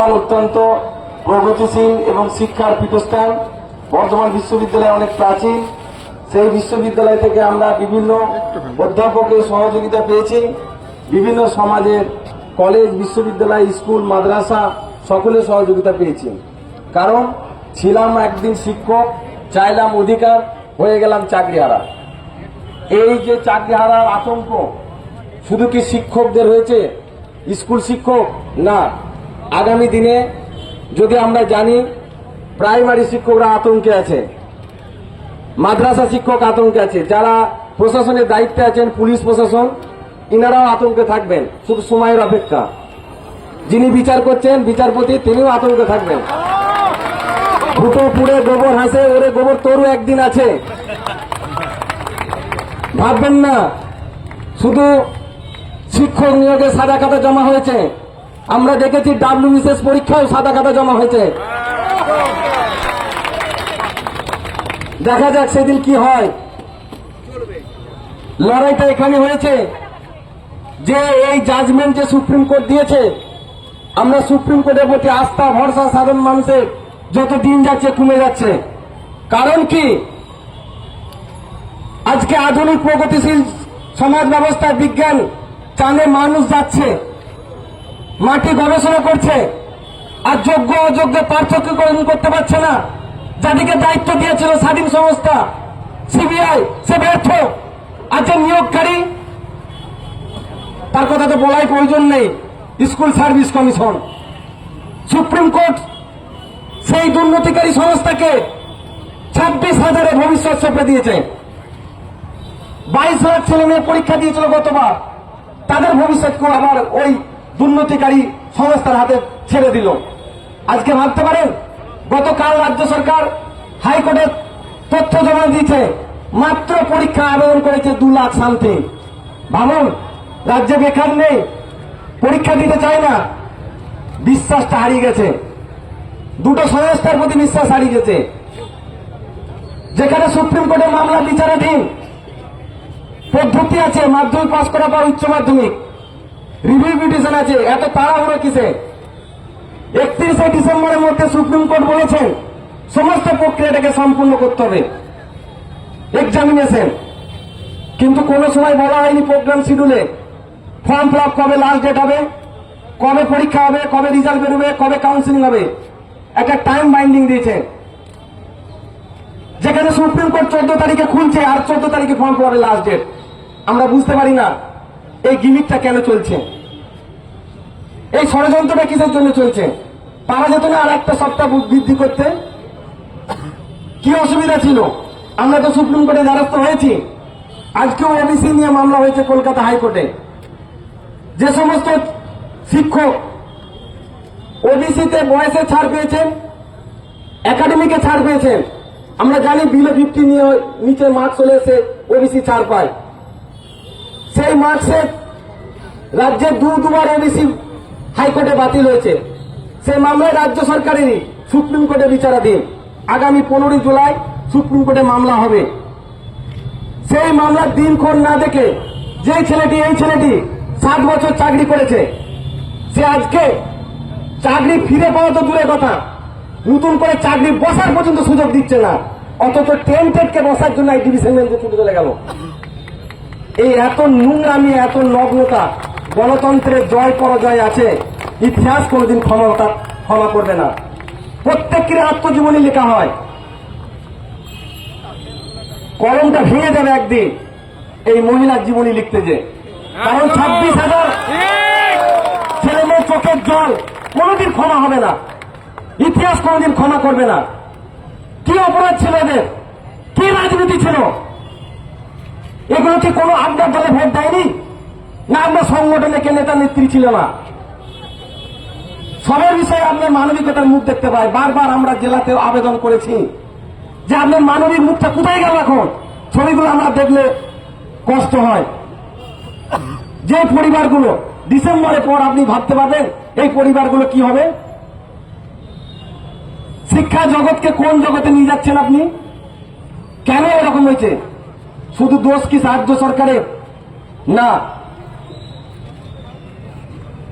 অত্যন্ত প্রগতিশীল এবং শিক্ষার পীঠস্থান। বর্ধমান বিশ্ববিদ্যালয় অনেক প্রাচীন। সেই বিশ্ববিদ্যালয় থেকে আমরা বিভিন্ন অধ্যাপকের সহযোগিতা পেয়েছি। বিভিন্ন সমাজের কলেজ, বিশ্ববিদ্যালয়, স্কুল, মাদ্রাসা সকলের সহযোগিতা পেয়েছি। কারণ ছিলাম একদিন শিক্ষক, চাইলাম অধিকার, হয়ে গেলাম চাকরিহারা। এই যে চাকরি চাকরিহারার আতঙ্ক, শুধু কি শিক্ষকদের হয়েছে? স্কুল শিক্ষক? না। আগামী দিনে যদি আমরা জানি প্রাইমারি শিক্ষকরা আতঙ্কে আছে, মাদ্রাসা শিক্ষক আতঙ্কে আছে, যারা প্রশাসনের দায়িত্বে আছেন, পুলিশ প্রশাসন, ইনারাও আতঙ্কে থাকবেন, শুধু সময়ের অপেক্ষা। যিনি বিচার করছেন, বিচারপতি, তিনিও আতঙ্কে থাকবেন। ফুটো পুড়ে গোবর হাসে, ওরে গোবর তোরও একদিন আছে। ভাববেন না, শুধু শিক্ষক নিয়োগে সাদা খাতা জমা হয়েছে। আমরা দেখেছি ডাব্লিউবিসিএস পরীক্ষাও সাদা খাতা জমা হয়েছে। দেখা যাক সেদিন কি হয়। লড়াইটা এখানে হয়েছে যে এই জাজমেন্ট যে সুপ্রিম কোর্ট দিয়েছে, আমরা সুপ্রিম কোর্টের প্রতি আস্থা, ভরসা সাধারণ মানুষের যত দিন যাচ্ছে, কমে যাচ্ছে। কারণ কি? আজকে আধুনিক প্রগতিশীল সমাজ ব্যবস্থা বিজ্ঞান চাঁদে মানুষ যাচ্ছে। মাটি গবেষণা করছে। আর যোগ্য অযোগ্য পার্থক্যকরণ করতে পারছে না। যাদেরকে দায়িত্ব দিয়েছিল স্বাধীন সংস্থা, সিবিআই, সে ব্যর্থ। আছে নিয়োগকারী, তার কথা তো বলাই প্রয়োজন নেই। School service commission. Supreme court সেই দুর্নীতিকারী সংস্থাকে ছাব্বিশ হাজারে ভবিষ্যৎ সঁপে দিয়েছে। বাইশ হাজার ছেলে মেয়ে পরীক্ষা দিয়েছিল গতবার। তাদের ভবিষ্যৎকেও আবার ওই দুর্নীতিকারী সংস্থার হাতে ছেড়ে দিল। আজকে ভাবতে পারেন, গতকাল রাজ্য সরকার হাইকোর্টে তথ্য জমা দিয়েছে, মাত্র পরীক্ষা আবেদন করেছে দু লাখ সামথিং। ভাবুন, রাজ্যে বেকার নেই, পরীক্ষা দিতে চায় না, বিশ্বাসটা হারিয়ে গেছে। দুটো সংস্থার প্রতি বিশ্বাস হারিয়ে গেছে। যেখানে সুপ্রিম কোর্টের মামলা বিচারাধীন, পদ্ধতি আছে, মাধ্যমিক পাশ করার পর উচ্চ মাধ্যমিক। রিভিউ পিটিশন আছে, এত তাড়াহুড়ো কিসে একত্রিশে ডিসেম্বরের মধ্যে সুপ্রিম কোর্ট বলেছেন, সমস্ত প্রক্রিয়াটাকে সম্পূর্ণ করতে হবে। এক্সামিনেশন কিন্তু কোনো সময় বলা হয়নি প্রোগ্রাম শিডিউলে ফর্ম ফিল কবে লাস্ট ডেট হবে? কবে পরীক্ষা হবে? কবে রেজাল্ট বেরোবে? কবে কাউন্সিলিং হবে? একটা টাইম বাইন্ডিং দিয়েছে। যেখানে সুপ্রিম কোর্ট চোদ্দ তারিখে খুলছে আর চোদ্দ তারিখে ফর্ম ফিল লাস্ট ডেট আমরা বুঝতে পারি না। এই গিমিকটা কেন চলছে? এই ষড়যন্ত্রটা কিসের জন্য চলছে? পারা যেত না আর একটা সপ্তাহ বৃদ্ধি করতে? কি অসুবিধা ছিল? আমরা তো সুপ্রিম কোর্টে দ্বারস্থ হয়েছি। আজকেও ওবিসি নিয়ে মামলা হয়েছে কলকাতা হাইকোর্টে। যে সমস্ত শিক্ষক ওবিসিতে বয়সে ছাড় পেয়েছেন, একাডেমিকে ছাড় পেয়েছেন, আমরা জানি বিলো ফিফটি নিয়ে নিচে মার্কস চলে এসে ওবিসি ছাড় পায়। সেই মার্কসে রাজ্যের দু দুবার ওবিসি হাইকোর্টে বাতিল হয়েছে। সেই মামলায় রাজ্য সরকারেরই সুপ্রিম কোর্টে বিচারাধীন। আগামী পনেরোই জুলাই সুপ্রিম কোর্টে মামলা হবে। সেই মামলার দিনক্ষণ না দেখে যে ছেলেটি, এই ছেলেটি সাত বছর চাকরি করেছে। সে আজকে চাকরি ফিরে পাওয়া তো দূরের কথা। নতুন করে চাকরি বসার পর্যন্ত সুযোগ দিচ্ছে না। অথচ টেন্টেডকে বসার জন্য এই ডিভিশন ছুটে চলে গেল। এই এত নোংরামি, এত নগ্নতা গণতন্ত্রের জয় পরাজয় আছে, ইতিহাস কোনোদিন ক্ষমতা ক্ষমা করবে না। প্রত্যেকের আত্মজীবনী লেখা হয়। কলমটা ভেঙে যাবে একদিন, এই মহিলার জীবনী লিখতে যে। কারণ ছাব্বিশ হাজার ছেলে মেয়ে চোখের জল কোনোদিন ক্ষমা হবে না। ইতিহাস কোনোদিন ক্ষমা করবে না। কি অপরাধ ছিল এদের? কি রাজনীতি ছিল? এগুলো কি কোনো আড্ডার দলে ভোট দেয়নি? না আমরা সংগঠনে কে নেতা নেত্রী ছিল না। সবার বিষয়ে আপনার মানবিকতার মুখ দেখতে পাই। বারবার আমরা জেলাতে আবেদন করেছি যে আপনার মানবিক মুখটা কোথায় গেল এখন? ছবিগুলো আমরা দেখলে কষ্ট হয়। যে পরিবারগুলো, ডিসেম্বরের পর আপনি ভাবতে পারবেন এই পরিবারগুলো কি হবে? শিক্ষা জগৎকে কোন জগতে নিয়ে যাচ্ছেন আপনি? কেন এরকম হয়েছে? শুধু দোষ কি রাজ্য সরকারের? না।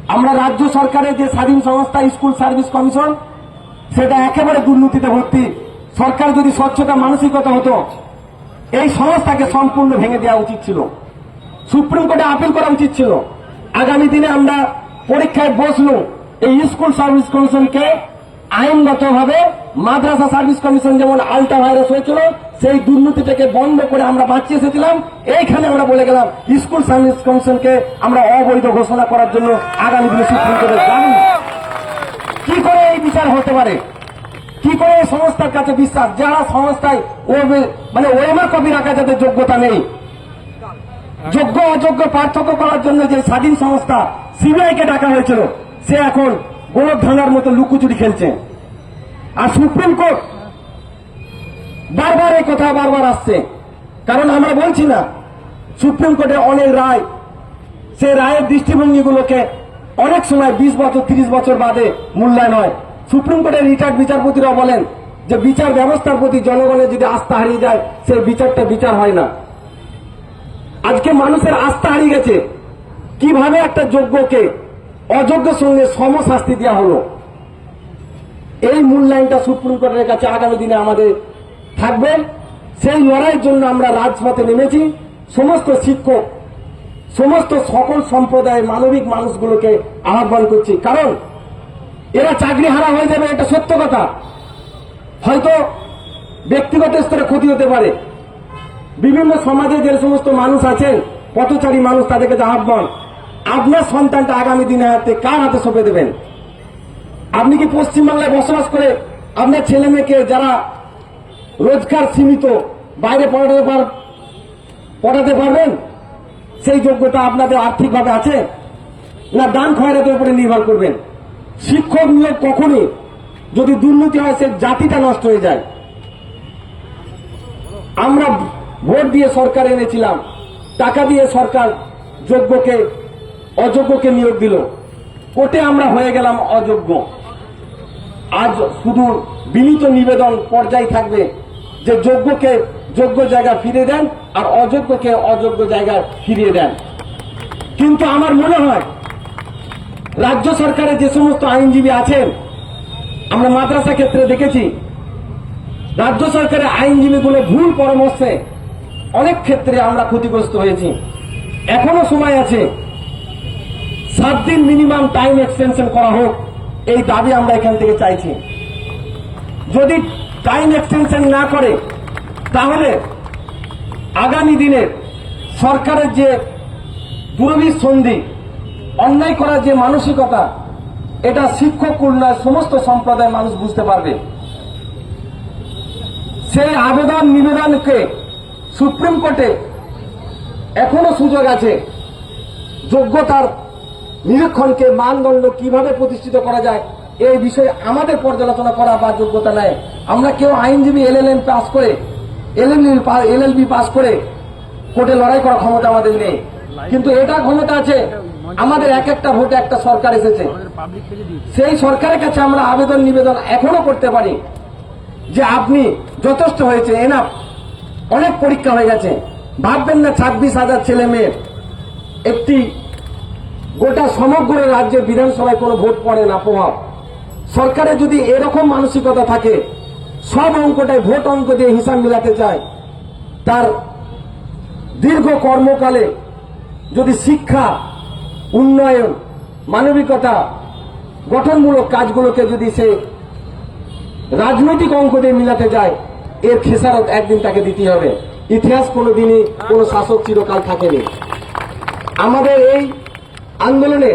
আমরা রাজ্য সরকারের যে স্বাধীন সংস্থা, স্কুল সার্ভিস কমিশন, সেটা একেবারে দুর্নীতিতে ভর্তি। সরকার যদি স্বচ্ছতা, মানসিকতা হতো, এই সংস্থাকে সম্পূর্ণ ভেঙে দেওয়া উচিত ছিল। সুপ্রিম কোর্টে আপিল করা উচিত ছিল। আগামী দিনে আমরা পরীক্ষায় বসলু এই স্কুল সার্ভিস কমিশনকে আইনগতভাবে মাদ্রাসা সার্ভিস কমিশন যেমন আলটা ভাইরাস হয়েছিল সেই দুর্নীতিটাকে বন্ধ করে আমরা বাঁচিয়ে এসেছিলাম। এইখানে আমরা বলে গেলাম, স্কুল সার্ভিস কমিশনকে আমরা অবৈধ ঘোষণা করার জন্য আগামী দিনে সুপ্রিম কোর্টে যাব। কি করে এই বিচার হতে পারে? কি করে এই সংস্থার কাছে বিশ্বাস? যারা সংস্থায় ও মানে ওয়েমার কবি রাখা যাদের যোগ্যতা নেই। যোগ্য, অযোগ্য, পার্থক্য করার জন্য যে স্বাধীন সংস্থা সিবিআই কে ডাকা হয়েছিল, সে এখন গোলক ভাঙার মতো লুকুচুরি খেলছে। আর সুপ্রিম কোর্ট বারবার এই কথা বারবার আসছে। কারণ আমরা বলছি না, সুপ্রিম কোর্টে অনেক রায়, সে রায়ের দৃষ্টিভঙ্গিগুলোকে অনেক সময় বিশ বছর, তিরিশ বছর বাদে মূল্যায়ন হয়। সুপ্রিম কোর্টের রিটায়ার্ড বিচারপতিরাও বলেন যে বিচার ব্যবস্থার প্রতি জনগণের যদি আস্থা হারিয়ে যায় সেই বিচারটা বিচার হয় না। আজকে মানুষের আস্থা হারিয়ে গেছে। কীভাবে একটা যোগ্যকে অযোগ্য সঙ্গে সমশাস্তি দেওয়া হলো? এই মূল্যায়নটা সুপ্রিম কোর্টের কাছে আগামী দিনে আমাদের থাকবে। সেই লড়াইয়ের জন্য আমরা রাজপথে নেমেছি। সমস্ত শিক্ষক, সমস্ত সকল সম্প্রদায়ের মানবিক মানুষগুলোকে আহ্বান করছি। কারণ এরা চাকরি হারা হয়ে যাবে, এটা সত্য কথা। হয়তো ব্যক্তিগত স্তরে ক্ষতি হতে পারে। বিভিন্ন সমাজে যে সমস্ত মানুষ আছেন, পথচারী মানুষ, তাদেরকে যে আহ্বান, আপনার সন্তানটা আগামী দিনে হাতে কার হাতে সঁপে দেবেন? আপনি কি পশ্চিমবাংলায় বসবাস করে আপনার ছেলে মেয়েকে যারা রোজগার সীমিত, বাইরে পড়াতে পার, পড়াতে পারবেন? সেই যোগ্যতা আপনাদের আর্থিকভাবে আছে? না দান খয়রাতের উপরে নির্ভর করবেন? শিক্ষক নিয়োগ কখনই যদি দুর্নীতি হয়, সে জাতিটা নষ্ট হয়ে যায়। আমরা ভোট দিয়ে সরকার এনেছিলাম, টাকা দিয়ে সরকার যোগ্যকে, অযোগ্যকে নিয়োগ দিল। কোর্টে আমরা হয়ে গেলাম অযোগ্য। আজ শুধু বিনীত নিবেদন পর্যায়ে থাকবে। যে যোগ্যকে যোগ্য জায়গা ফিরে দেন আর অযোগ্যকে অযোগ্য জায়গায় ফিরিয়ে দেন। কিন্তু আমার মনে হয়, রাজ্য সরকারের যে সমস্ত আইনজীবী আছেন, আমরা মাদ্রাসা ক্ষেত্রে দেখেছি, রাজ্য সরকারের আইনজীবীগুলো ভুল পরামর্শে অনেক ক্ষেত্রে আমরা ক্ষতিগ্রস্ত হয়েছি। এখনও সময় আছে, সাত দিন মিনিমাম টাইম এক্সটেনশন করা হোক, এই দাবি আমরা এখান থেকে চাইছি। যদি টাইম এক্সটেনশন না করে, তাহলে আগামী দিনে সরকারের যে দুরবির সন্ধি, অন্যায় করার যে মানসিকতা, এটা শিক্ষক কল্যাণ সমস্ত সম্প্রদায়ের মানুষ বুঝতে পারবে। সেই আবেদন নিবেদনকে সুপ্রিম কোর্টে এখনও সুযোগ আছে। যোগ্যতার নিরীক্ষণকে মানদণ্ড কীভাবে প্রতিষ্ঠিত করা যায় এই বিষয়ে আমাদের পর্যালোচনা করা বা যোগ্যতা নেয় আমরা কেউ আইনজীবী এলএলএম পাস করে, এলএলবি এলএলবি পাস করে কোর্টে লড়াই করার ক্ষমতা আমাদের নেই। কিন্তু এটা ক্ষমতা আছে, আমাদের এক একটা ভোটে একটা সরকার এসেছে। সেই সরকারের কাছে আমরা আবেদন নিবেদন এখনও করতে পারি যে আপনি যথেষ্ট হয়েছে এনাফ অনেক পরীক্ষা হয়ে গেছে। ভাববেন না ছাব্বিশ হাজার ছেলে মেয়ের একটি গোটা সমগ্র রাজ্যের বিধানসভায় কোনো ভোট পড়ে না, প্রভাব। সরকারের যদি এরকম মানসিকতা থাকে, সব অঙ্কটায় ভোট অঙ্ক দিয়ে হিসাব মিলাতে চায়, তার দীর্ঘ কর্মকালে যদি শিক্ষা, উন্নয়ন, মানবিকতা, গঠনমূলক কাজগুলোকে যদি সে রাজনৈতিক অঙ্ক দিয়ে মিলাতে যায় এর খেসারত একদিন তাকে দিতে হবে। ইতিহাস কোনোদিনই কোনো শাসক চিরকাল থাকেনি। আমাদের এই আন্দোলনে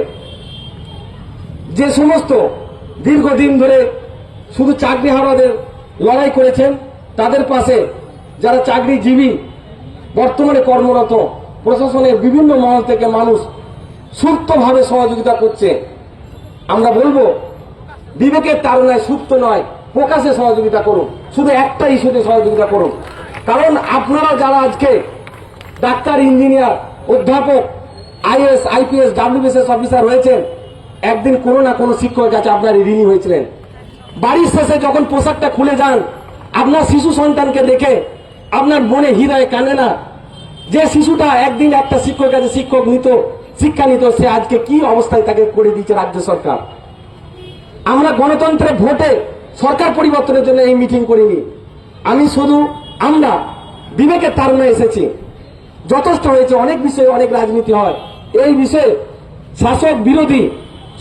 যে সমস্ত দীর্ঘদিন ধরে শুধু চাকরি হারাদের লড়াই করেছেন, তাদের পাশে যারা চাকরিজীবী, বর্তমানে কর্মরত, প্রশাসনের বিভিন্ন মহল থেকে মানুষ সুপ্তভাবে সহযোগিতা করছে। আমরা বলব, বিবেকের তারণায় সুপ্ত নয়, প্রকাশে সহযোগিতা করুন, শুধু একটা ইস্যুতে সহযোগিতা করুন। কারণ আপনারা যারা আজকে ডাক্তার, ইঞ্জিনিয়ার, অধ্যাপক, আইএস, আইপিএস, ডাব্লিউবিএসএস অফিসার হয়েছেন একদিন কোনো না কোনো শিক্ষকের কাছে আপনার ঋণী হয়েছিলেন। বাড়ির শেষে যখন পোশাকটা খুলে যান, আপনার শিশু সন্তানকে দেখে আপনার মনে হৃদয়ে কানে না। যে শিশুটা একদিন একটা শিক্ষকের কাছে শিক্ষক নিত, শিক্ষা নিত, সে আজকে কি অবস্থায় তাকে করে দিয়েছে রাজ্য সরকার? আমরা গণতন্ত্রে ভোটে সরকার পরিবর্তনের জন্য এই মিটিং করিনি। আমি শুধু, আমরা বিবেকের তারণে এসেছি। যথেষ্ট হয়েছে, অনেক বিষয়ে অনেক রাজনীতি হয়। এই বিষয়ে শাসক বিরোধী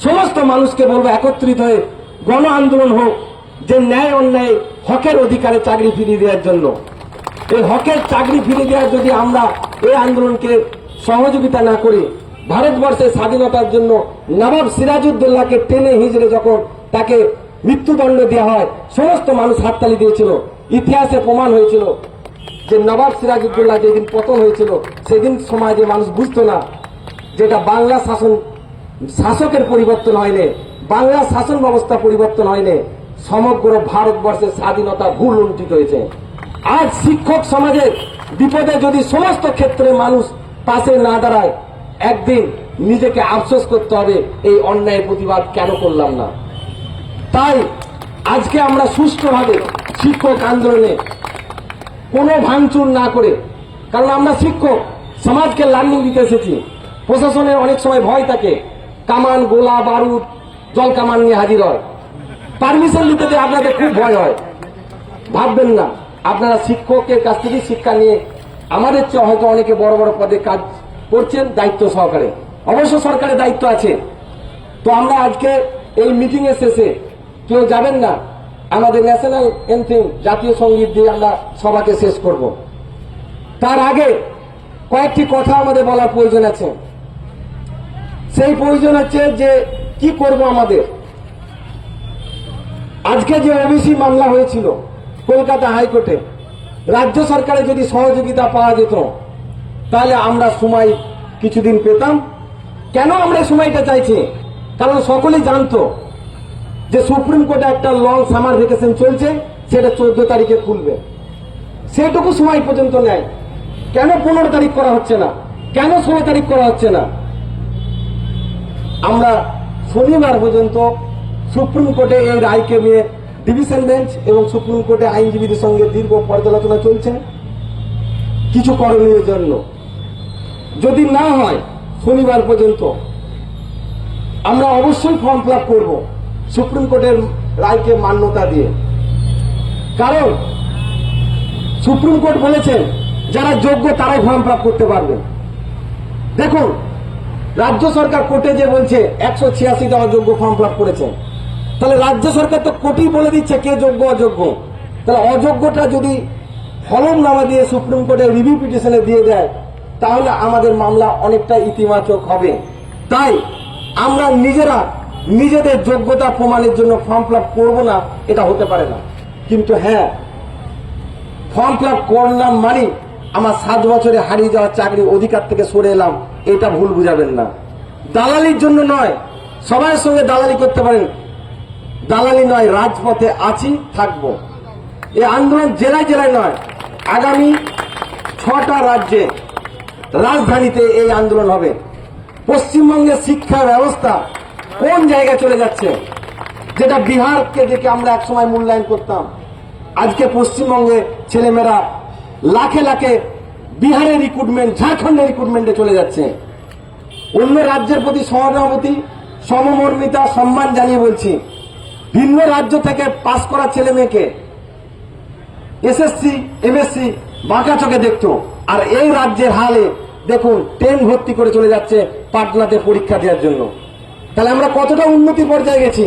সমস্ত মানুষকে বলব একত্রিত হয়ে গণ আন্দোলন হোক, যে ন্যায় অন্যায় হকের অধিকারে চাকরি ফিরিয়ে দেওয়ার জন্য। এই হকের চাকরি ফিরিয়ে দেওয়ার যদি আমরা এই আন্দোলনকে সহযোগিতা না করি, ভারতবর্ষের স্বাধীনতার জন্য নবাব সিরাজউদ্দৌলাকে টেনে হিজড়ে যখন তাকে মৃত্যুদণ্ড দেওয়া হয়, সমস্ত মানুষ হাততালি দিয়েছিল। ইতিহাসে প্রমাণ হয়েছিল যে নবাব সিরাজউদ্দৌলা যেদিন পতন হয়েছিল, সেদিন সমাজে মানুষ বুঝতো না যেটা বাংলা শাসন শাসকের পরিবর্তন হয়নি বাংলা শাসন ব্যবস্থা পরিবর্তন হয়নি, সমগ্র ভারতবর্ষের স্বাধীনতা ভুল লুণ্ঠিত হয়েছে। আজ শিক্ষক সমাজের বিপদে যদি সমস্ত ক্ষেত্রে মানুষ পাশে না দাঁড়ায়, একদিন নিজেকে আফসোস করতে হবে, এই অন্যায় প্রতিবাদ কেন করলাম না? তাই আজকে আমরা সুষ্ঠুভাবে শিক্ষক আন্দোলনে কোনো ভাঙচুর না করে, কারণ আমরা শিক্ষক, সমাজকে লার্নিং দিতে এসেছি, প্রশাসনের অনেক সময় ভয় থাকে কামান, গোলা, বারুদ, জল কামান নিয়ে হাজির হয়। পারমিশন নিতে আপনাদের খুব ভয় হয়। ভাববেন না, আপনারা শিক্ষকের কাছ থেকে শিক্ষা নিয়ে আমাদের চেয়ে হয়তো অনেকে বড় বড় পদে কাজ করছেন, দায়িত্ব সহকারে। অবশ্য সরকারের দায়িত্ব আছে। তো আমরা আজকে এই মিটিং এর শেষে কেউ যাবেন না, আমাদের ন্যাশনাল এনথিম জাতীয় সংগীত দিয়ে আমরা সভাকে শেষ করব। তার আগে কয়েকটি কথা আমাদের বলার প্রয়োজন আছে। সেই প্রয়োজন হচ্ছে যে কি করব আমাদের? আজকে যে ওবিসি মামলা হয়েছিল কলকাতা হাইকোর্টে, রাজ্য সরকারের যদি সহযোগিতা পাওয়া যেত, তাহলে আমরা সময় কিছুদিন পেতাম। কেন আমরা সময়টা চাইছি? কারণ সকলেই জানতো যে সুপ্রিম কোর্টে একটা লং সামার ভেকেশন চলছে, সেটা চোদ্দ তারিখে খুলবে। সেটুকু সময় পর্যন্ত নেয়। কেন পনেরো তারিখ করা হচ্ছে না? কেন ষোলো তারিখ করা হচ্ছে না? আমরা শনিবার পর্যন্ত সুপ্রিম কোর্টে এই রায়কে নিয়ে ডিভিশন বেঞ্চ এবং সুপ্রিম কোর্টে আইনজীবীদের সঙ্গে দীর্ঘ পর্যালোচনা চলছে কিছু করণীয় জন্য। যদি না হয়, শনিবার পর্যন্ত আমরা অবশ্যই ফর্ম ফিল করব সুপ্রিম কোর্টের রায়কে মান্যতা দিয়ে। কারণ সুপ্রিম কোর্ট বলেছেন, যারা যোগ্য তারাই ফর্ম ফিল করতে পারবে। দেখুন রাজ্য সরকার কোর্টে যে বলছে, একশো ছিয়াশি দেওয়া যোগ্য ফর্ম ফিল করেছে। তাহলে রাজ্য সরকার তো কোর্টই বলে দিচ্ছে কে যোগ্য, অযোগ্য। তাহলে অযোগ্যটা যদি হলমনামা দিয়ে সুপ্রিম কোর্টে রিভিউ পিটিশনে দিয়ে দেয়, তাহলে আমাদের মামলা অনেকটা ইতিবাচক হবে। তাই আমরা নিজেরা নিজেদের যোগ্যতা প্রমাণের জন্য ফর্ম ফিল করব না, এটা হতে পারে না। কিন্তু হ্যাঁ ফর্ম ফিল করলাম মানে আমার সাত বছরে হারিয়ে যাওয়া চাকরি অধিকার থেকে সরে এলাম। এটা ভুল বুঝাবেন না। দালালির জন্য নয়, সবার সঙ্গে দালালি করতে পারেন। দালালি নয়, রাজপথে আছি, থাকব। এই আন্দোলন জেলায় জেলায় নয়, আগামী ছটা রাজ্যে রাজধানীতে এই আন্দোলন হবে। পশ্চিমবঙ্গের শিক্ষা ব্যবস্থা কোন জায়গায় চলে যাচ্ছে? যেটা বিহারকে দেখে আমরা একসময় মূল্যায়ন করতাম। আজকে পশ্চিমবঙ্গে ছেলেমেয়েরা লাখে লাখে বিহারের রিক্রুটমেন্ট ঝাড়খণ্ডের রিক্রুটমেন্টে চলে যাচ্ছে। অন্য রাজ্যের প্রতি সহানুভূতি, সমমর্মিতা, সম্মান জানিয়ে বলছি। ভিন্ন রাজ্য থেকে পাস করা ছেলে মেয়েকে এসএসসি এমএসসি বাঁকা চোখে দেখতো। আর এই রাজ্যের হালে দেখুন ট্রেন ভর্তি করে চলে যাচ্ছে পাটনাতে পরীক্ষা দেওয়ার জন্য। তাহলে আমরা কতটা উন্নতি পর্যায়ে গেছি?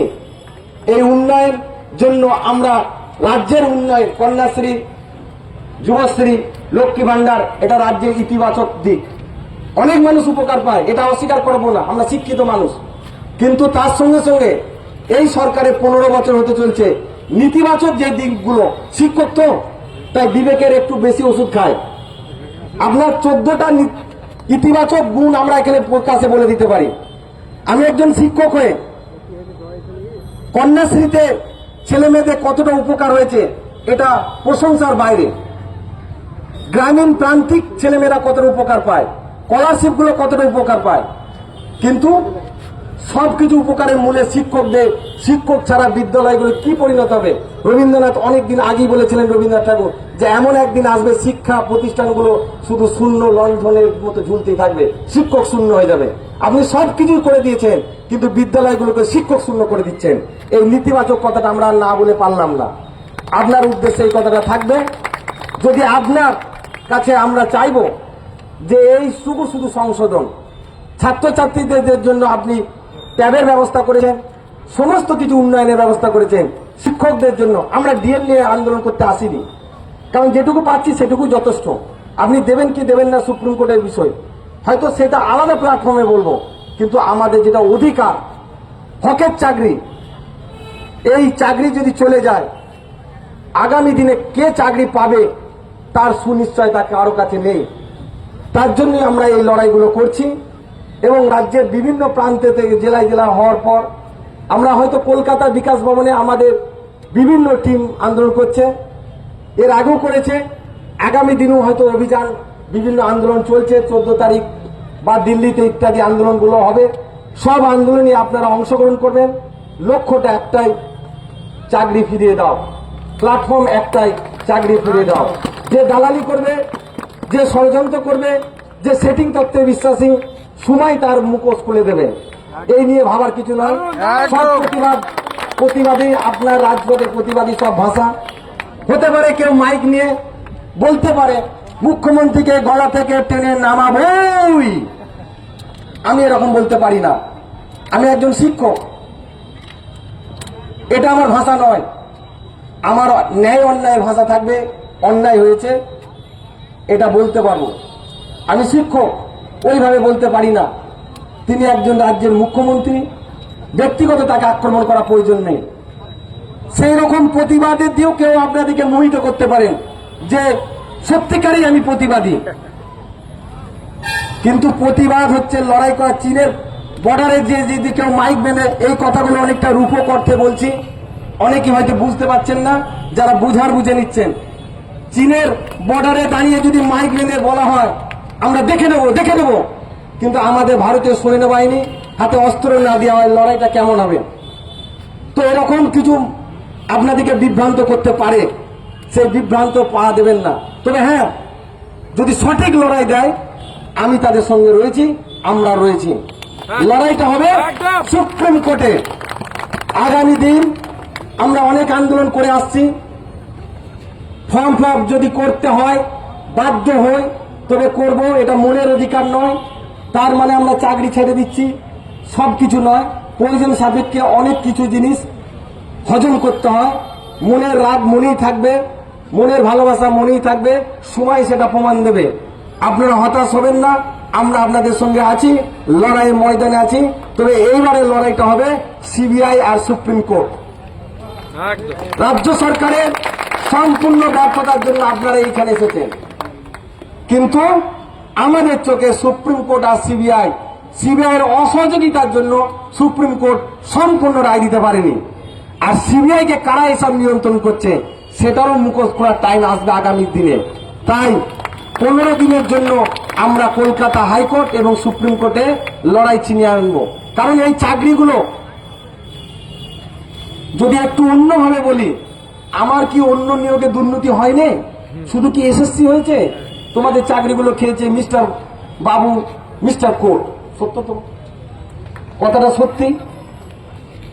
এই উন্নয়ন জন্য আমরা রাজ্যের উন্নয়ন, কন্যাশ্রী, যুবশ্রী লক্ষ্মী ভান্ডার, এটা রাজ্যের ইতিবাচক দিক। অনেক মানুষ উপকার পায়, এটা অস্বীকার করব না, আমরা শিক্ষিত মানুষ। কিন্তু তার সঙ্গে সঙ্গে এই সরকারের পনেরো বছর হতে চলছে, নেতিবাচক যে দিকগুলো, শিক্ষক তো, তাই বিবেকের একটু বেশি ওষুধ খায়। আপনার চোদ্দটা ইতিবাচক গুণ আমরা এখানে প্রকাশে বলে দিতে পারি। আমি একজন শিক্ষক হয়ে, কন্যাশ্রীতে ছেলে মেয়েদের কতটা উপকার হয়েছে, এটা প্রশংসার বাইরে। গ্রামীণ প্রান্তিক ছেলেমেয়েরা কতটা উপকার পায়? স্কলারশিপগুলো কতটা উপকার পায়? কিন্তু সবকিছু উপকারের মূলে শিক্ষকদের, শিক্ষক ছাড়া বিদ্যালয়গুলো কি পরিণত হবে? রবীন্দ্রনাথ অনেকদিন আগেই বলেছিলেন, রবীন্দ্রনাথ ঠাকুর, যে এমন একদিন আসবে শিক্ষা প্রতিষ্ঠানগুলো শুধু শূন্য লণ্ঠনের মতো ঝুলতেই থাকবে, শিক্ষক শূন্য হয়ে যাবে। আপনি সব কিছুই করে দিয়েছেন, কিন্তু বিদ্যালয়গুলোকে শিক্ষক শূন্য করে দিচ্ছেন। এই নেতিবাচক কথাটা আমরা না বলে পারলাম না। আপনার উদ্দেশ্যে এই কথাটা থাকবে। যদি আপনার কাছে আমরা চাইব যে এই শুধু শুধু সংশোধন। ছাত্রছাত্রীদের জন্য আপনি ট্যাবের ব্যবস্থা করেছেন, সমস্ত কিছু উন্নয়নের ব্যবস্থা করেছেন, শিক্ষকদের জন্য আমরা ডিএল নিয়ে আন্দোলন করতে আসিনি। কারণ যেটুকু পাচ্ছি সেটুকু যথেষ্ট। আপনি দেবেন কি দেবেন না সুপ্রিম কোর্টের বিষয়। হয়তো সেটা আলাদা প্ল্যাটফর্মে বলব, কিন্তু আমাদের যেটা অধিকার, হকের চাকরি, এই চাকরি যদি চলে যায়, আগামী দিনে কে চাকরি পাবে তার সুনিশ্চয়তা কারও কাছে নেই। তার জন্যই আমরা এই লড়াইগুলো করছি এবং রাজ্যের বিভিন্ন প্রান্তে থেকে জেলায় জেলা হওয়ার পর আমরা হয়তো কলকাতা বিকাশ ভবনে আমাদের বিভিন্ন টিম আন্দোলন করছে। এর আগেও করেছে। আগামী দিনেও হয়তো অভিযান, বিভিন্ন আন্দোলন চলছে। চোদ্দ তারিখ বা দিল্লিতে ইত্যাদি আন্দোলনগুলো হবে। সব আন্দোলনে আপনারা অংশগ্রহণ করবেন। লক্ষ্যটা একটাই, চাকরি ফিরিয়ে দাও। প্ল্যাটফর্ম একটাই, চাকরি ফিরিয়ে দাও। যে দালালি করবে যে ষড়যন্ত্র করবে যে সেটিং তত্ত্বে বিশ্বাসী সময় তার মুখোশ খুলে দেবে। এই নিয়ে ভাবার কিছু নয় সব প্রতিবাদ প্রতিবাদী আপনার রাজপথে প্রতিবাদী সব ভাষা। হতে পারে কেউ মাইক নিয়ে বলতে পারে মুখ্যমন্ত্রীকে গলা থেকে টেনে নামাবই। আমি এরকম বলতে পারি না। আমি একজন শিক্ষক। এটা আমার ভাষা নয়। আমার ন্যায় অন্যায় ভাষা থাকবে। অন্যায় হয়েছে, এটা বলতে পারব। আমি শিক্ষক, ওইভাবে বলতে পারি না। তিনি একজন রাজ্যের মুখ্যমন্ত্রী, ব্যক্তিগত তাকে আক্রমণ করা প্রয়োজন নেই। সেই রকম প্রতিবাদের দিয়েও কেউ আপনাদেরকে মোহিত করতে পারেন যে সত্যিকারই আমি প্রতিবাদী। কিন্তু প্রতিবাদ হচ্ছে লড়াই করা চীনের বর্ডারে যে যদি কেউ মাইক বেঁধে, এই কথাগুলো অনেকটা রূপক অর্থে বলছি। অনেকে হয়তো বুঝতে পারছেন না, যারা বুঝার বুঝে নিচ্ছেন। চীনের বর্ডারে দাঁড়িয়ে যদি মাইক বেঁধে বলা হয় আমরা দেখে নেব দেখে নেব। কিন্তু আমাদের ভারতীয় সৈন্যবাহিনী হাতে অস্ত্র না দেওয়া হয় লড়াইটা কেমন হবে? তো এরকম কিছু আপনাদেরকে বিভ্রান্ত করতে পারে সেই বিভ্রান্ত পা দেবেন না। তবে হ্যাঁ যদি সঠিক লড়াই দেয় আমি তাদের সঙ্গে রয়েছি আমরা রয়েছি। লড়াইটা হবে সুপ্রিম কোর্টে। আগামী দিন আমরা অনেক আন্দোলন করে আসছি ফর্ম ফিল যদি করতে হয় বাধ্য হই তবে করব এটা মনের অধিকার নয়। তার মানে আমরা চাকরি ছেড়ে দিচ্ছি সব কিছু নয়। প্রয়োজন সাপেক্ষে অনেক কিছু জিনিস হজম করতে হয়। মনের রাগ মনেই থাকবে মনের ভালোবাসা মনেই থাকবে সময় সেটা প্রমাণ দেবে। আপনারা হতাশ হবেন না আমরা আপনাদের সঙ্গে আছি লড়াই ময়দানে আছি। তবে এইবারের লড়াইটা হবে সিবিআই আর সুপ্রিম কোর্ট। রাজ্য সরকারের সম্পূর্ণ ব্যর্থতার জন্য আপনারা এইখানে এসেছেন। কিন্তু আমাদের চোখে সুপ্রিম কোর্ট আর সিবিআই সিবিআই এর অসহযোগিতার জন্য সুপ্রিম কোর্ট সম্পূর্ণ রায় দিতে পারেনি। আর সিবিআই কে কারা এসব নিয়ন্ত্রণ করছে, সেটারও মুখোশ খোলার টাইম আসবে আগামী দিনে। তাই পনেরো দিনের জন্য আমরা কলকাতা হাইকোর্ট এবং সুপ্রিম কোর্টে লড়াই ছিনিয়ে আনব। কারণ এই চাকরিগুলো যদি একটু অন্যভাবে বলি আমার কি অন্য নিয়োগে দুর্নীতি হয়নি? শুধু কি এসএসসি হয়েছে? তোমাদের চাকরিগুলো খেয়েছে মিস্টার বাবু, মিস্টার কোর্ট। সত্য তো? কথাটা সত্যি।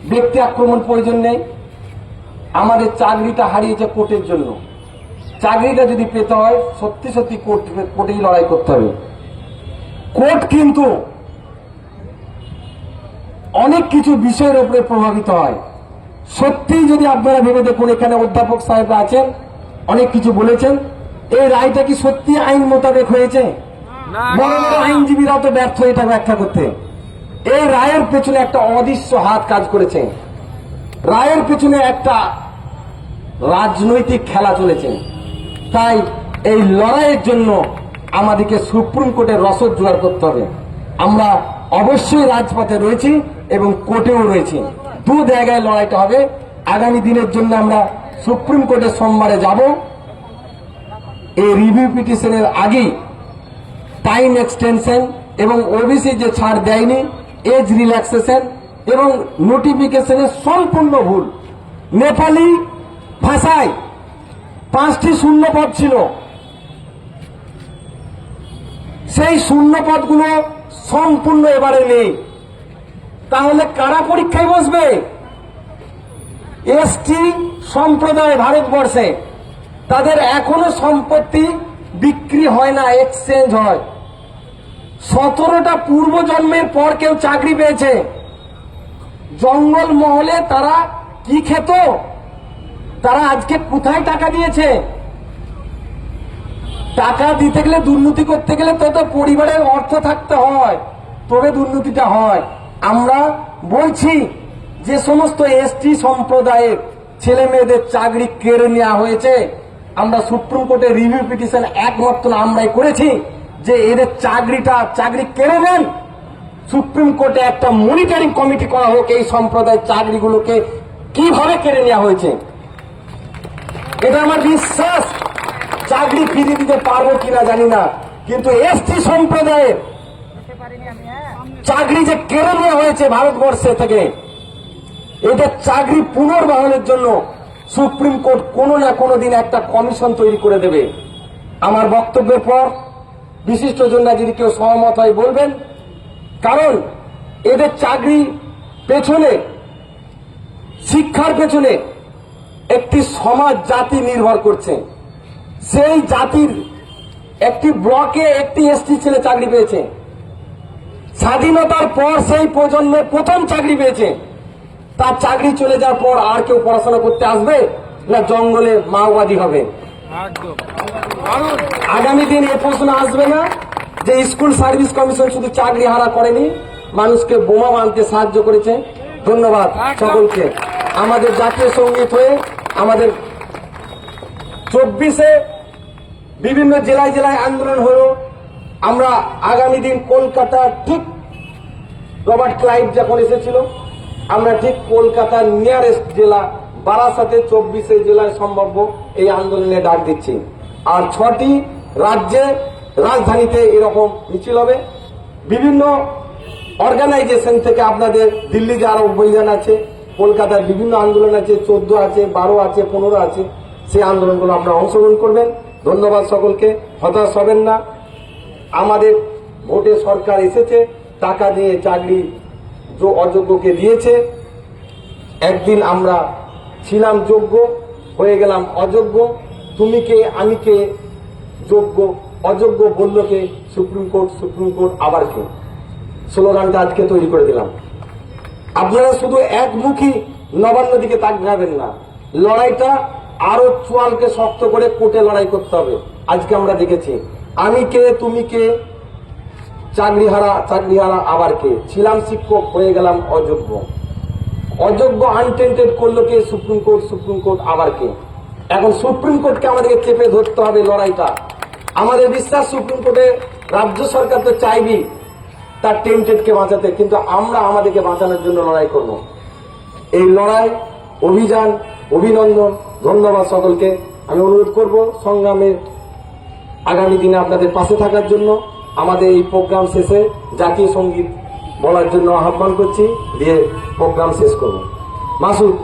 ব্যক্তি আক্রমণ প্রয়োজন নেই। আমাদের চাকরিটা হারিয়েছে কোর্টের জন্য। চাকরিটা যদি পেতে হয়, সত্যি সত্যি কোর্ট, কোর্টেই লড়াই করতে হবে। কোর্ট কিন্তু অনেক কিছু বিষয়ের উপরে প্রভাবিত হয়। সত্যিই যদি আপনারা ভেবে দেখুন এখানে অধ্যাপক সাহেব আছেন অনেক কিছু বলেছেন এই রায়টা কি সত্যি আইন মোতাবেক হয়েছে? আইনজীবীরা তো ব্যর্থ এটা ব্যাখ্যা করতে। এই রায়ের পেছনে একটা অদৃশ্য হাত কাজ করেছে। রায়ের পেছনে একটা রাজনৈতিক খেলা চলেছে। তাই এই লড়াইয়ের জন্য আমাদেরকে সুপ্রিম কোর্টের রসদ জোগাড় করতে হবে। আমরা অবশ্যই রাজপথে রয়েছি এবং কোর্টেও রয়েছি। দু জায়গায় লড়াইটা হবে। আগামী দিনের জন্য আমরা সুপ্রিম কোর্টে সোমবারে যাব। এই রিভিউ পিটিশনের আগেই টাইম এক্সটেনশন এবং ওবিসি যে ছাড় দেয়নি এজ রিল্যাক্সেশন এবং নোটিফিকেশনের সম্পূর্ণ ভুল। নেপালি ভাষায় পাঁচটি শূন্য পদ ছিল। সেই শূন্য পদগুলো সম্পূর্ণ এবারে নেই। তাহলে কারা পরীক্ষায় বসবে? এসটি সম্প্রদায় ভারতবর্ষে। তাদের এখনও সম্পত্তি বিক্রি হয় না এক্সচেঞ্জ হয়। সতেরোটা পূর্ব জন্মের পর কেউ চাকরি পেয়েছে। জঙ্গল মহলে তারা কি খেত? তারা আজকে কোথায় টাকা দিয়েছে? টাকা দিতে গেলে দুর্নীতি করতে গেলে তো তো পরিবারের অর্থ থাকতে হয়, তবে দুর্নীতিটা হয়। আমরা বলছি যে সমস্ত এসটি সম্প্রদায়ের ছেলে মেয়েদের চাকরি কেড়ে নেওয়া হয়েছে। আমরা সুপ্রিম কোর্টে রিভিউ পিটিশন একমাত্র আমরাই করেছি যে এদের চাকরিটা, চাকরি কেড়ে নেন। সুপ্রিম কোর্টে একটা মনিটরিং কমিটি করা হোক এই সম্প্রদায়ের চাকরিগুলোকে কীভাবে কেড়ে নেওয়া হয়েছে। এটা আমার বিশ্বাস। চাকরি ফিরিয়ে দিতে পারব কিনা জানি না। কিন্তু এসটি সম্প্রদায়ের চাকরি যে কেড়ে নেওয়া হয়েছে ভারতবর্ষে থেকে এদের চাকরি পুনর্বহনের জন্য সুপ্রিম কোর্ট কোনো না কোনো দিন একটা কমিশন তৈরি করে দেবে। আমার বক্তব্যের পর বিশিষ্ট জন্য যদি কেউ সহমত হয় বলবেন, কারণ এদের চাকরি পেছনে, শিক্ষার পেছনে একটি সমাজ জাতি নির্ভর করছে। সেই জাতির একটি ব্লকে একটি এসটি ছেলে চাকরি পেয়েছে। স্বাধীনতার পর সেই প্রজন্মের প্রথম চাকরি পেয়েছে। তার চাকরি চলে যাওয়ার পর আর কেউ পড়াশোনা করতে আসবে না জঙ্গলে মাওবাদী হবে। আগামী দিন এ প্রশ্ন আসবে না যে স্কুল সার্ভিস কমিশন শুধু চাকরি হারা করেনি, মানুষকে বোমা বানতে সাহায্য করেছে। ধন্যবাদ সকলকে। আমাদের জাতীয় সংগীত হয়ে আমাদের চব্বিশে বিভিন্ন জেলায় জেলায় আন্দোলন হলো। আমরা আগামী দিন কলকাতা ঠিক রবার্ট ক্লাইভ যখন এসেছিল, আমরা ঠিক কলকাতার নিয়ারেস্ট জেলা, বারাসাতে চব্বিশে জেলায় সম্ভাব্য এই আন্দোলনে ডাক দিচ্ছি। আর ছটি রাজ্যে রাজধানীতে এরকম মিছিল হবে। বিভিন্ন অর্গানাইজেশন থেকে আপনাদের দিল্লি যে আরও অভিযান আছে কলকাতার বিভিন্ন আন্দোলন আছে, চোদ্দ আছে, বারো আছে, পনেরো আছে, সেই আন্দোলনগুলো আপনারা অংশগ্রহণ করবেন। ধন্যবাদ সকলকে, হতাশ হবেন না। আমাদের ভোটে সরকার এসেছে, টাকা দিয়ে চাকরি অযোগ্যকে দিয়েছে। একদিন আমরা ছিলাম যোগ্য, হয়ে গেলাম অযোগ্য। তুমি কে, আমি কে, যোগ্য, অযোগ্য বলল কে? সুপ্রিম কোর্ট সুপ্রিম কোর্ট, আবার কে? স্লোগানটা আজকে তৈরি করে দিলাম। আপনারা শুধু একমুখী নবান্ন দিকে তাকাবেন না। লড়াইটা আরও চোয়ালকে শক্ত করে কোর্টে লড়াই করতে হবে। আজকে আমরা দেখেছি আমি কে, তুমি কে? চাকরিহারা চাকরিহারা, আবার কে? ছিলাম শিক্ষক, হয়ে গেলাম অযোগ্য। অযোগ্য আনটেন্টেড করল কে? সুপ্রিম কোর্ট সুপ্রিম কোর্ট আবার কে? এখন সুপ্রিম কোর্টকে আমাদেরকে চেপে ধরতে হবে লড়াইটা। আমাদের বিশ্বাস সুপ্রিম কোর্টে রাজ্য সরকার তো চাইবি তার টেন্টেডকে বাঁচাতে, কিন্তু আমরা আমাদেরকে বাঁচানোর জন্য লড়াই করব। এই লড়াই, অভিযান, অভিনন্দন, ধন্যবাদ সকলকে। আমি অনুরোধ করব সংগ্রামের আগামী দিনে আপনাদের পাশে থাকার জন্য আমাদের এই প্রোগ্রাম শেষে জাতীয় সংগীত বলার জন্য আহ্বান করছি। দিয়ে প্রোগ্রাম শেষ করব। মাসুদ